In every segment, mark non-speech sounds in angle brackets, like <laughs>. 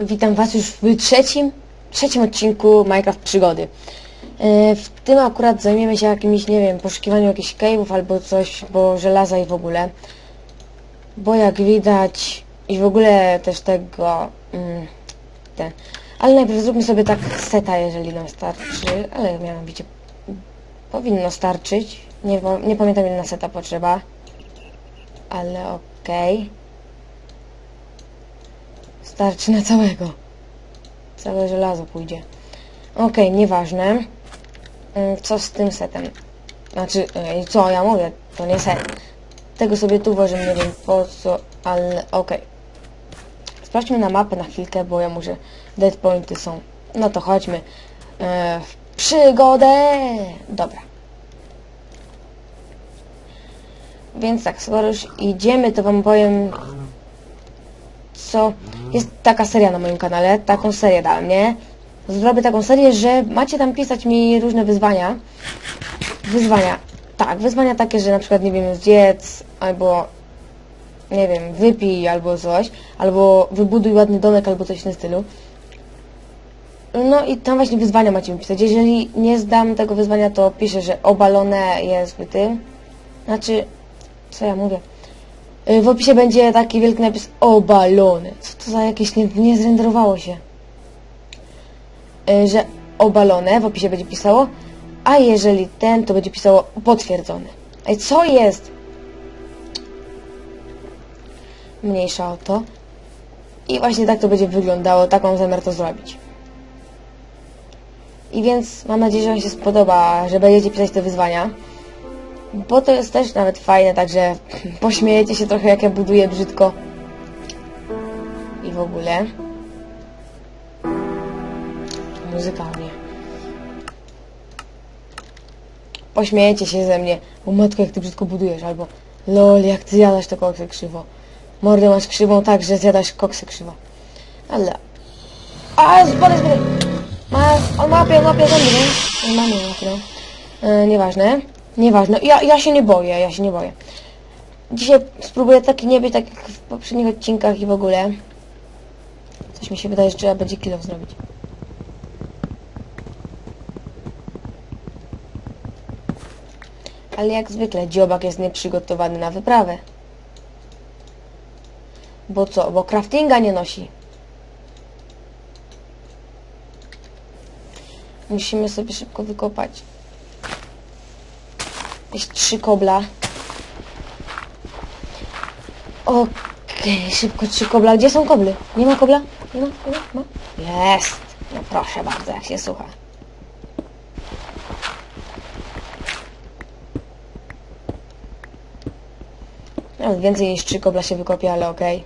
Witam Was już w trzecim, trzecim odcinku Minecraft Przygody. E, W tym akurat zajmiemy się jakimś, nie wiem, poszukiwaniu jakichś cave'ów albo coś, bo żelaza i w ogóle. Bo jak widać i w ogóle też tego, mm, ten. Ale najpierw zróbmy sobie tak seta, jeżeli nam starczy, ale mianowicie powinno starczyć. Nie, nie pamiętam ile na seta potrzeba, ale okej. Starczy na całego. Całe żelazo pójdzie. Okej, nieważne. Mm, Co z tym setem? Znaczy, ej, co ja mówię? To nie set. Tego sobie tu włożę, nie wiem po co, ale okej. Sprawdźmy na mapę na chwilkę, bo ja muszę... Dead pointy są. No to chodźmy. E, w przygodę! Dobra. Więc tak, skoro już idziemy, to wam powiem co jest taka seria na moim kanale, taką serię dałem, nie? Zrobię taką serię, że macie tam pisać mi różne wyzwania. Wyzwania. Tak, wyzwania takie, że na przykład, nie wiem, zjedz, albo nie wiem, wypij, albo coś, albo wybuduj ładny domek, albo coś w tym stylu. No i tam właśnie wyzwania macie mi pisać. Jeżeli nie zdam tego wyzwania, to piszę, że obalone jest w tym. Znaczy, co ja mówię? Y, W opisie będzie taki wielki napis obalony. Co to za jakieś nie, nie zrenderowało się. Y, Że obalone w opisie będzie pisało, a jeżeli ten, to będzie pisało potwierdzony. Ej, co jest? Mniejsza o to. I właśnie tak to będzie wyglądało, tak mam zamiar to zrobić. I więc mam nadzieję, że Wam się spodoba, że będziecie pisać te wyzwania. Bo to jest też nawet fajne, także pośmiejecie się trochę jak ja buduję brzydko. I w ogóle. Muzykalnie. Pośmiejecie się ze mnie. O matko, jak ty brzydko budujesz. Albo lol, jak ty zjadasz to koksy krzywo. Mordę masz krzywą tak, że zjadasz koksy krzywo. Ale... A, spadaj, spadaj! Ma, on łapie, on łapie ze mnie, nie? On ma mnie no. E, nieważne. Nieważne. Ja, ja się nie boję, ja się nie boję. Dzisiaj spróbuję taki nie być tak jak w poprzednich odcinkach i w ogóle. Coś mi się wydaje, że trzeba będzie kilo zrobić. Ale jak zwykle dziobak jest nieprzygotowany na wyprawę. Bo co? Bo craftinga nie nosi. Musimy sobie szybko wykopać. Jakieś trzy kobla. Okej, szybko trzy kobla. Gdzie są koble? Nie ma kobla? Nie ma? Nie ma? ma? Jest! No proszę bardzo, jak się słucha. Nawet więcej niż trzy kobla się wykopie, ale okej.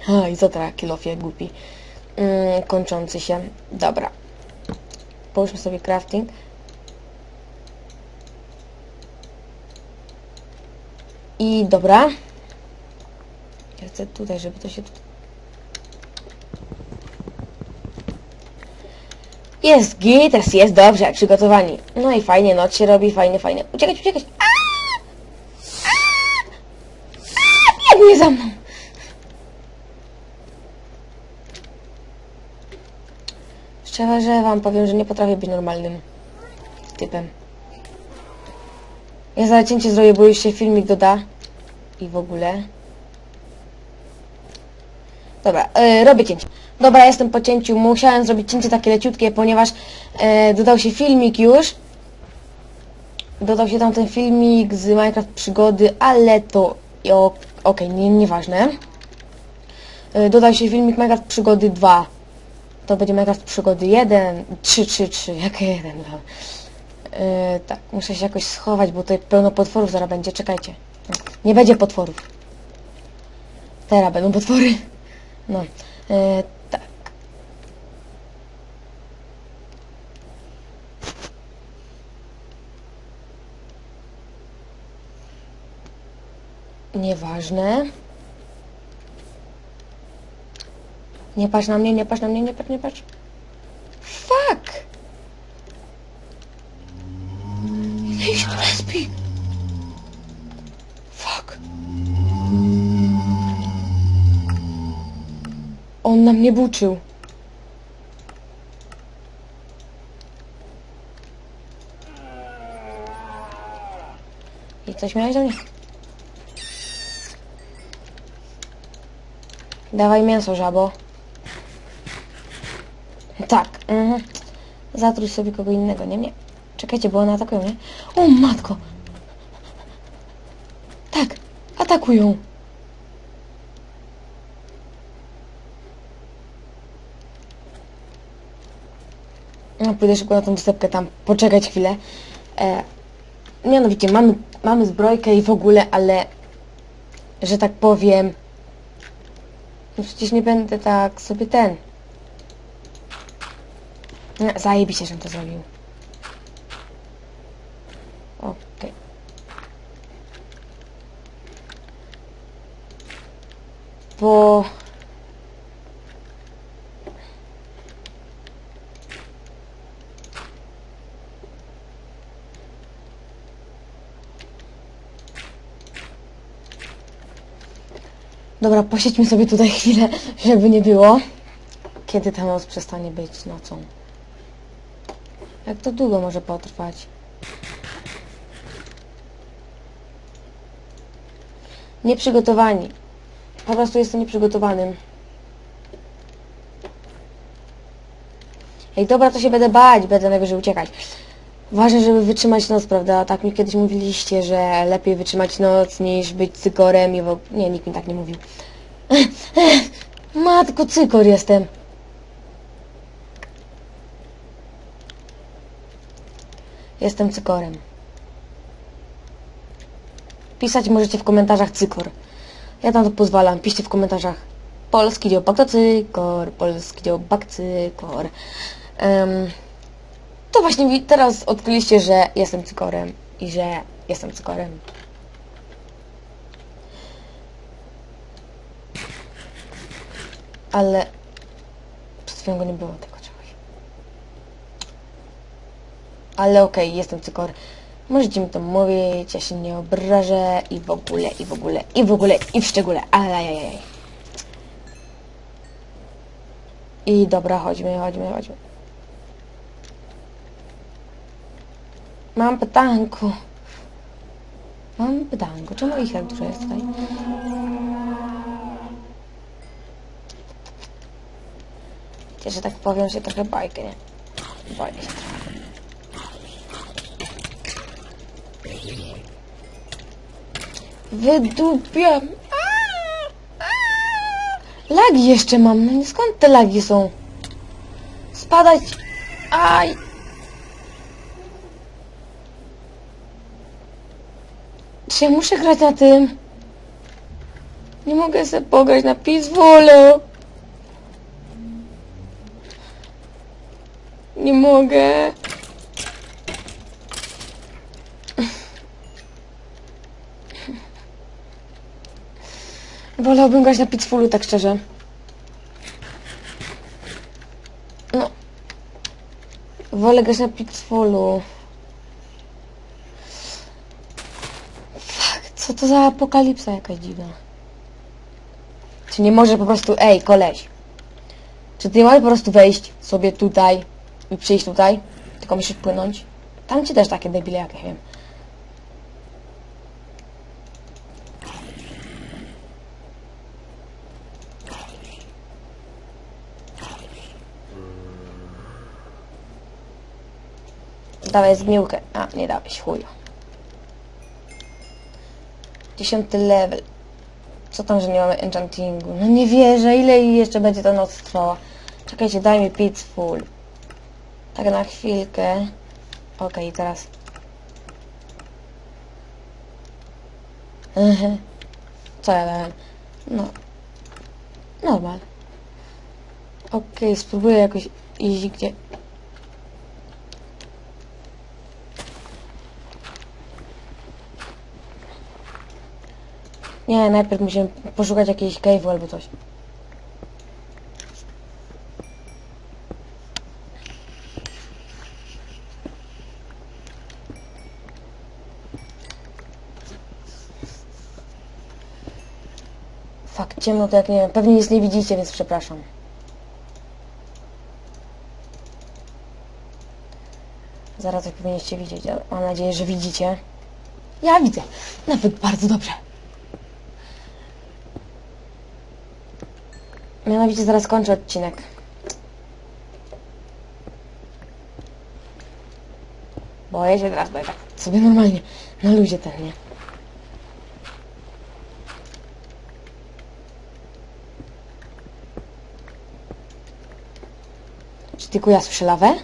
Ha, i co teraz kilofie głupi. Mm, kończący się. Dobra. Połóżmy sobie crafting. I dobra. Ja chcę tutaj, żeby to się... tu- Jest git, jest, jest dobrze, przygotowani. No i fajnie, noc się robi, fajnie, fajnie. Uciekać, uciekać. Aaaa! Aaaa! Aaaa! Biegnie za mną. Szczerze wam powiem, że nie potrafię być normalnym typem. Ja za cięcie zrobię, bo już się filmik doda. I w ogóle. Dobra, e, robię cięcie. Dobra, jestem po cięciu. Musiałem zrobić cięcie takie leciutkie, ponieważ e, dodał się filmik już. Dodał się tam ten filmik z Minecraft przygody, ale to... Okej, nie, nieważne. E, dodał się filmik Minecraft przygody 2 to będzie Minecraft przygody 1, 3, 3, 3, jakie 1, no. Yy, tak, muszę się jakoś schować, bo tutaj pełno potworów zaraz będzie, czekajcie. Nie będzie potworów. Teraz będą potwory. No, yy, tak. Nieważne. Nie patrz na mnie, nie patrz na mnie, nie patrz, nie patrz. Fuck! Jakiś lesbi! Fuck! On na mnie buczył. I coś miałeś do mnie? Dawaj mięso, żabo. Tak. Mhm. Zatruj sobie kogo innego, nie mnie. Czekajcie, bo one atakują, nie? O, matko! Tak, atakują. No, pójdę szybko na tą występkę tam, poczekać chwilę. E, mianowicie, mamy, mamy zbrojkę i w ogóle, ale... Że tak powiem... No przecież nie będę tak sobie ten... No, zajebiście, żem to zrobił. Okej. Bo... Dobra, posiedźmy sobie tutaj chwilę, żeby nie było. Kiedy ta noc przestanie być nocą? Jak to długo może potrwać? Nieprzygotowani. Po prostu jestem nieprzygotowanym. Ej, dobra, to się będę bać, będę najwyżej uciekać. Ważne, żeby wytrzymać noc, prawda? Tak mi kiedyś mówiliście, że lepiej wytrzymać noc niż być cykorem i w... og- Nie, nikt mi tak nie mówił. <laughs> Matko, cykor jestem. Jestem cykorem. Pisać możecie w komentarzach cykor. Ja tam to pozwalam. Piszcie w komentarzach. Polski dziobak to cykor. Polski dziobak cykor. Em, to właśnie teraz odkryliście, że jestem cykorem. I że jestem cykorem. Ale przed chwilą go nie było tego Ale okej, jestem cykor. Możecie mi to mówić, ja się nie obrażę i w ogóle, i w ogóle, i w ogóle, i w szczególe. Ajajajaj. I dobra, chodźmy, chodźmy, chodźmy. Mam pytanko. Mam pytanko. Czemu ich tak dużo jest tutaj? Że tak powiem, że trochę bajkę, nie? Boję się trochę. Wydupiam. Lagi jeszcze mam. No skąd te lagi są? Spadać. Aj. Czy ja muszę grać na tym? Nie mogę sobie pograć na Peacefulu. Nie mogę. Wolałbym grać na Pitfallu, tak szczerze. No. Wolę grać na Pitfallu. Fuck, co to za apokalipsa jakaś dziwna. Czy nie może po prostu... Ej, koleś. Czy ty nie możesz po prostu wejść sobie tutaj i przyjść tutaj? Tylko musisz płynąć? Tam ci też takie debile, jak ja wiem. Dawaj zgniłkę. A, nie dałeś, chuju. Dziesiąty level. Co tam, że nie mamy enchantingu? No nie wierzę, ile jeszcze będzie ta noc trwała. Czekajcie, daj mi peaceful. Tak na chwilkę. Okej, teraz. Mhm. Co ja dałem? No. Normal. Okej, spróbuję jakoś iść gdzie... Nie, najpierw musimy poszukać jakiejś cave'u albo coś. Fakt, ciemno to jak nie wiem. Pewnie nic nie widzicie, więc przepraszam. Zaraz coś powinniście widzieć, ale mam nadzieję, że widzicie. Ja widzę. Nawet bardzo dobrze. Mianowicie zaraz kończę odcinek. Boję się teraz, bo ja tak sobie normalnie na luzie ten, nie? Czy tylko ja słyszę lawę?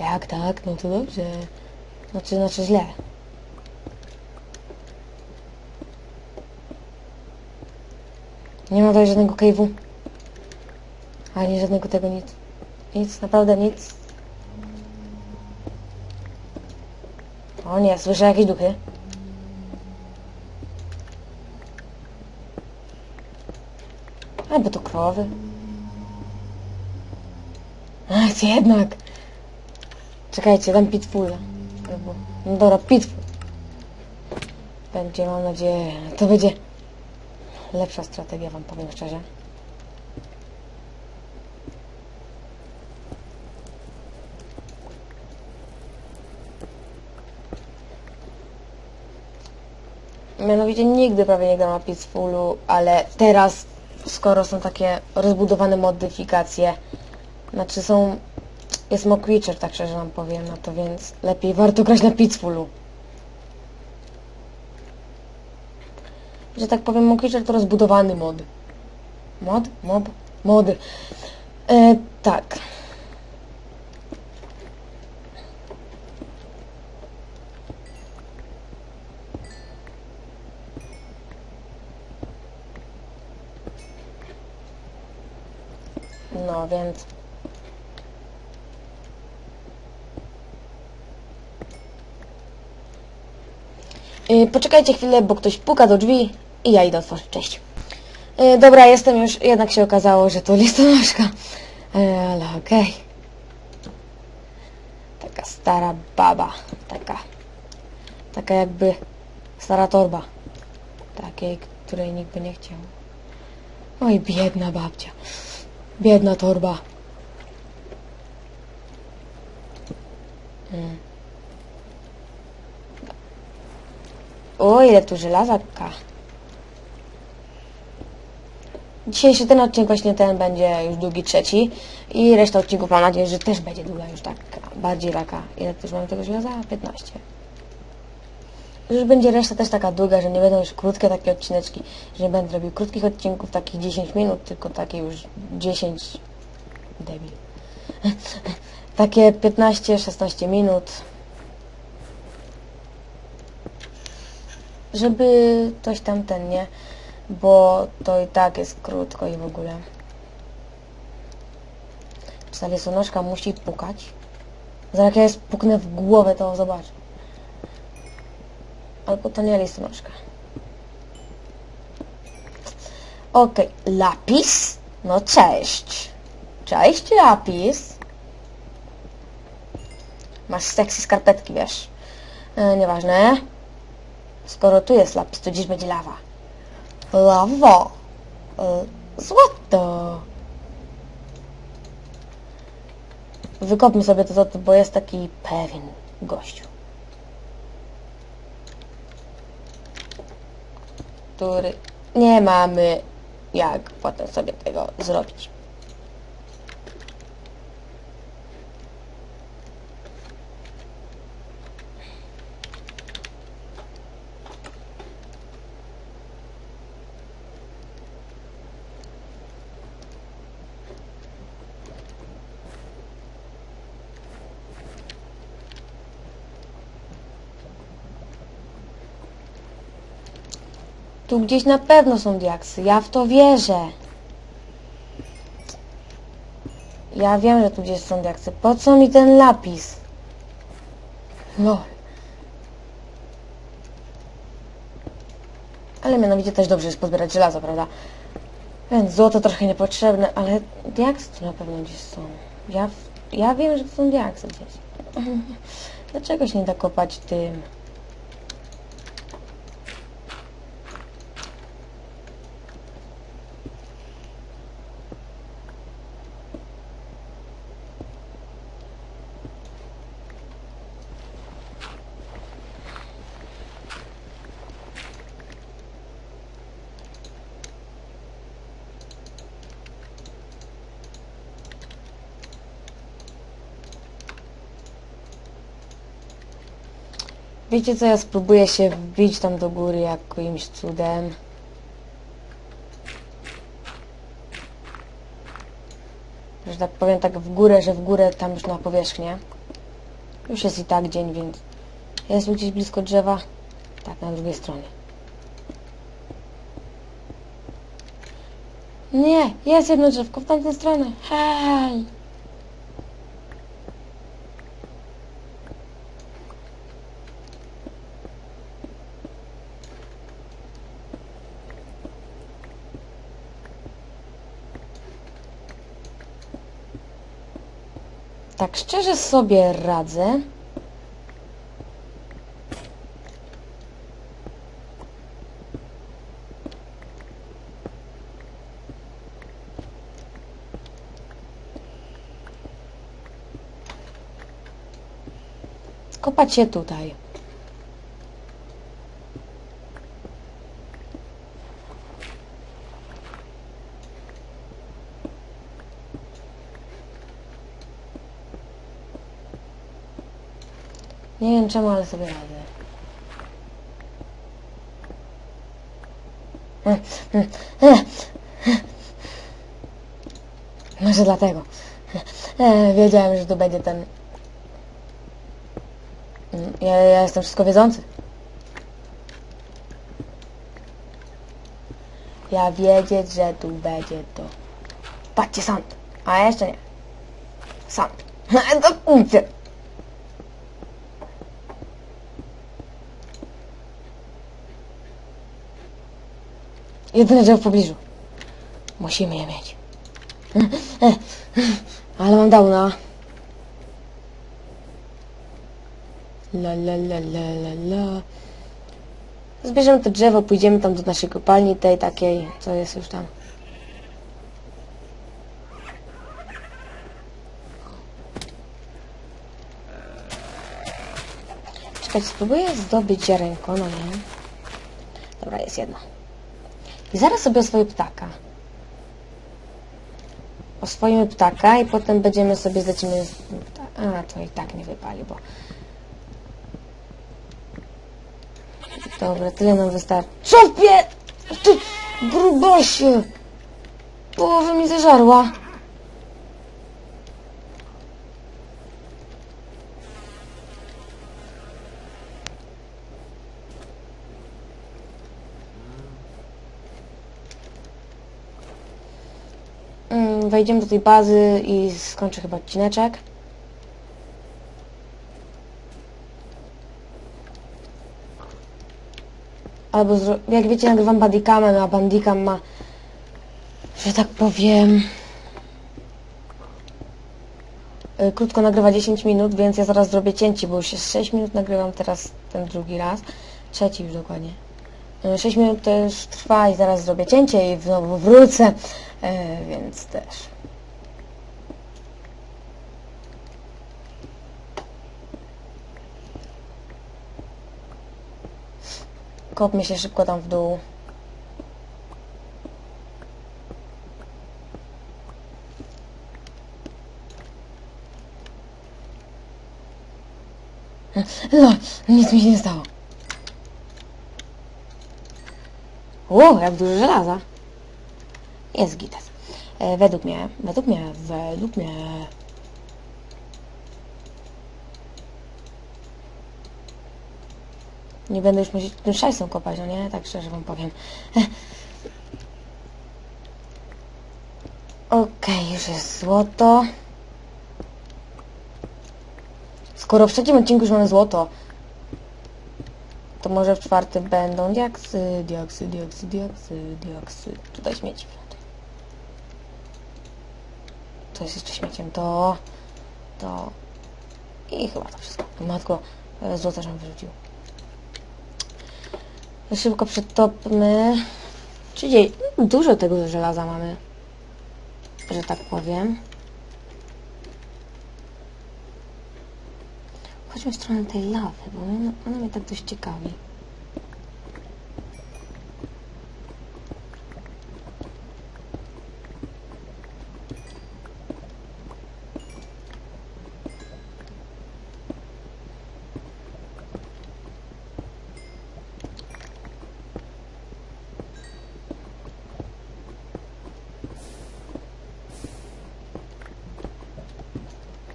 Jak tak? No to dobrze. Znaczy, znaczy źle. Nie ma tutaj żadnego cave'u. Ani żadnego tego nic. Nic, naprawdę nic. O nie, słyszę jakieś duchy. Albo to krowy. Ach, jednak. Czekajcie, dam pitfulla. No dobra, pitfull. Będzie, mam nadzieję, to będzie lepsza strategia, wam powiem szczerze. Mianowicie nigdy prawie nie gram na Peacefulu, ale teraz, skoro są takie rozbudowane modyfikacje, znaczy są... Jest Mock tak szczerze wam powiem na to, więc lepiej warto grać na Peacefulu. Że tak powiem, Creature to rozbudowany mod. Mod? Mob? Mody. E, tak. No więc. Yy, poczekajcie chwilę, bo ktoś puka do drzwi i ja idę otworzyć. Cześć. Yy, dobra, jestem już. Jednak się okazało, że to listonoszka. Yy, ale okej. Taka stara baba. Taka. Taka jakby stara torba. Takiej, której nikt by nie chciał. Oj, biedna babcia. Biedna torba. Mm. O, ile tu żelazaka. Dzisiejszy ten odcinek właśnie ten będzie już długi trzeci i reszta odcinków mam nadzieję, że też będzie długa już tak bardziej taka. Ile też mamy tego żelaza? 15. Już będzie reszta też taka długa, że nie będą już krótkie takie odcineczki, że nie będę robił krótkich odcinków, takich 10 minut, tylko takie już 10 debil. <laughs> takie 15-16 minut. Żeby coś tam ten, nie? Bo to i tak jest krótko i w ogóle. Ta lisonoszka musi pukać? Zaraz jak ja jej spuknę w głowę, to zobacz. Albo to nie listonoszka. Okej, lapis? No cześć. Cześć, lapis. Masz sexy skarpetki, wiesz. E, nieważne. Skoro tu jest lapis, to dziś będzie lawa. Lawa. E, złoto. Wykopmy sobie to, to, bo jest taki pewien gościu. który nie mamy jak potem sobie tego zrobić. Tu gdzieś na pewno są diaksy. Ja w to wierzę. Ja wiem, że tu gdzieś są diaksy. Po co mi ten lapis? Lol. Ale mianowicie też dobrze jest pozbierać żelazo, prawda? Więc złoto trochę niepotrzebne, ale diaksy tu na pewno gdzieś są. Ja, ja wiem, że to są diaksy gdzieś. <laughs> Dlaczego się nie da kopać tym? Wiecie co, ja spróbuję się wbić tam do góry jakimś cudem. Że tak powiem, tak w górę, że w górę tam już na powierzchnię. Już jest i tak dzień, więc jest gdzieś blisko drzewa. Tak, na drugiej stronie. Nie, jest jedno drzewko w tamtą stronę. Hej! Szczerze sobie radzę. Kopać się tutaj. Nie wiem czemu, ale sobie radzę. Może dlatego. Wiedziałem, że tu będzie ten... Ja, ja jestem wszystko wiedzący. Ja wiedzieć, że tu będzie to. Patrzcie, sąd. A jeszcze nie. Sąd. <laughs> To kurczę. Jedyne drzewo w pobliżu. Musimy je mieć. <laughs> Ale mam downa. La la la la la la. Zbierzemy to drzewo, pójdziemy tam do naszej kopalni, tej takiej, co jest już tam. Czekajcie, spróbuję zdobyć ziarenko, no nie. Dobra, jest jedno. I zaraz sobie oswoję ptaka. Oswoimy ptaka i potem będziemy sobie zlecimy... A, to i tak nie wypali, bo... Dobra, tyle nam wystarczy. Co pie... Ty grubosie! Połowę mi zeżarła. Mm, Wejdziemy do tej bazy i skończę chyba odcineczek. Albo, jak wiecie, nagrywam Bandicamem, a Bandicam ma, że tak powiem, y, krótko nagrywa 10 minut, więc ja zaraz zrobię cięcie, bo już jest 6 minut nagrywam teraz ten drugi raz, trzeci już dokładnie. Y, 6 minut to już trwa i zaraz zrobię cięcie i znowu wrócę, y, więc też. Kopmy się szybko tam w dół. No, nic mi się nie stało. O, jak dużo żelaza. Jest gites. Według mnie, według mnie, według mnie. Nie będę już musieć tym szajsem kopać, no nie? Tak szczerze wam powiem. <laughs> Okej, już jest złoto. Skoro w trzecim odcinku już mamy złoto, to może w czwartym będą diaksy, diaksy, diaksy, diaksy, diaksy. Tutaj śmieci. To jest jeszcze śmieciem. To, to i chyba to wszystko. Matko, e, złota żem wyrzucił. Szybko przetopmy. Czyli dużo tego żelaza mamy, że tak powiem. Chodźmy w stronę tej lawy, bo ona mnie tak dość ciekawi.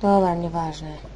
Dobra, nieważne.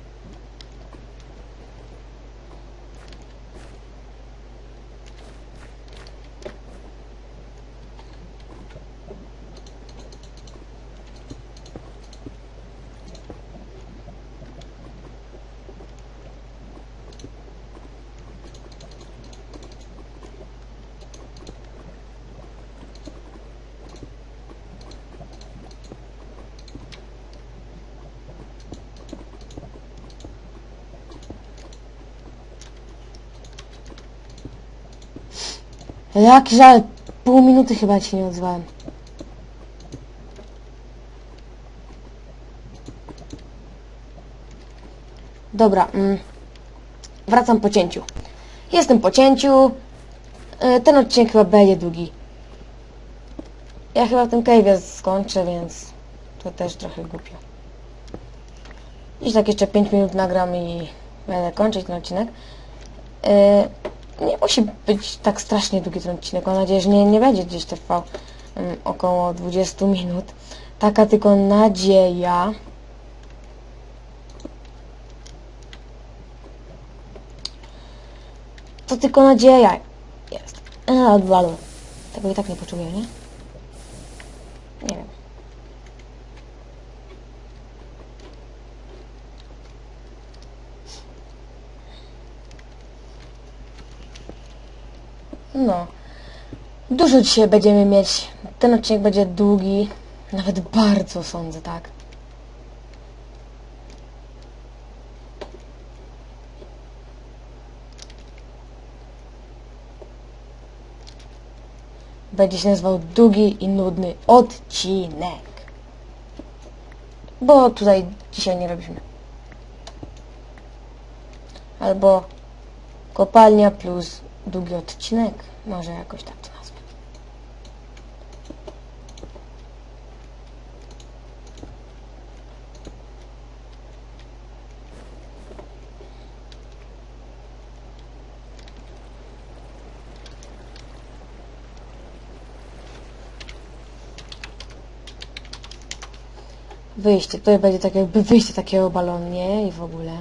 Jak żal, pół minuty chyba się nie odzwałem. Dobra, mm, wracam po cięciu. Jestem po cięciu. E, Ten odcinek chyba będzie długi. Ja chyba w tym cave'ie skończę, więc to też trochę głupio. Dziś tak jeszcze 5 minut nagram i będę kończyć ten odcinek. E, nie musi być tak strasznie długi ten odcinek. Mam nadzieję, że nie, nie będzie gdzieś trwał um, około 20 minut. Taka tylko nadzieja. To tylko nadzieja jest. A, odwalu. Tego i tak nie poczuję? Nie wiem. No. Dużo dzisiaj będziemy mieć. Ten odcinek będzie długi. Nawet bardzo sądzę, tak. Będzie się nazywał długi i nudny odcinek. Bo tutaj dzisiaj nie robiliśmy. Albo kopalnia plus długi odcinek. Może jakoś tak to nazwę. Wyjście, to będzie tak jakby wyjście takiego balonu, nie? I w ogóle.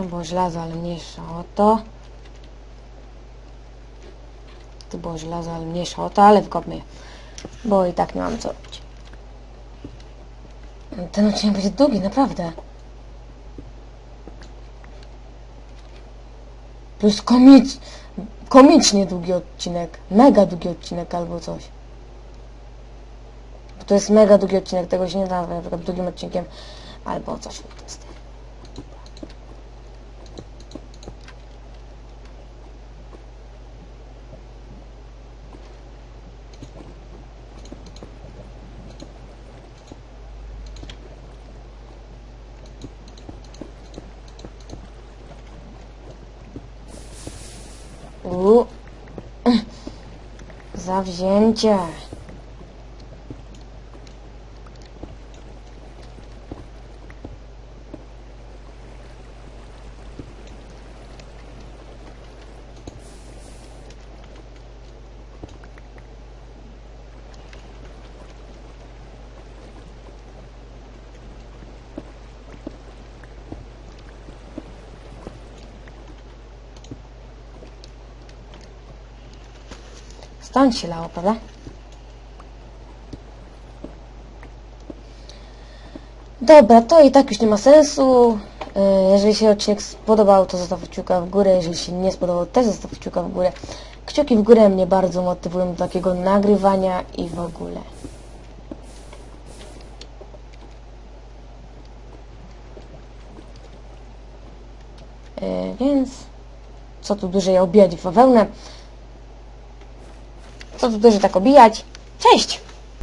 Tam było żelazo, ale mniejsza o to. Tu było żelazo, ale mniejsza o to, ale wykopmy je. Bo i tak nie mam co robić. Ten odcinek będzie długi, naprawdę. Plus komicz... komicznie długi odcinek. Mega długi odcinek albo coś. Bo to jest mega długi odcinek, tego się nie da na przykład długim odcinkiem albo coś w tym stylu. Ginger. Stąd się lało, prawda? Dobra, to i tak już nie ma sensu. E, Jeżeli się odcinek spodobał, to zostaw kciuka w górę. Jeżeli się nie spodobał, też zostaw kciuka w górę. Kciuki w górę mnie bardzo motywują do takiego nagrywania i w ogóle. E, Więc co tu dłużej obijać w bawełnę? Co tu dużo tak obijać? Cześć!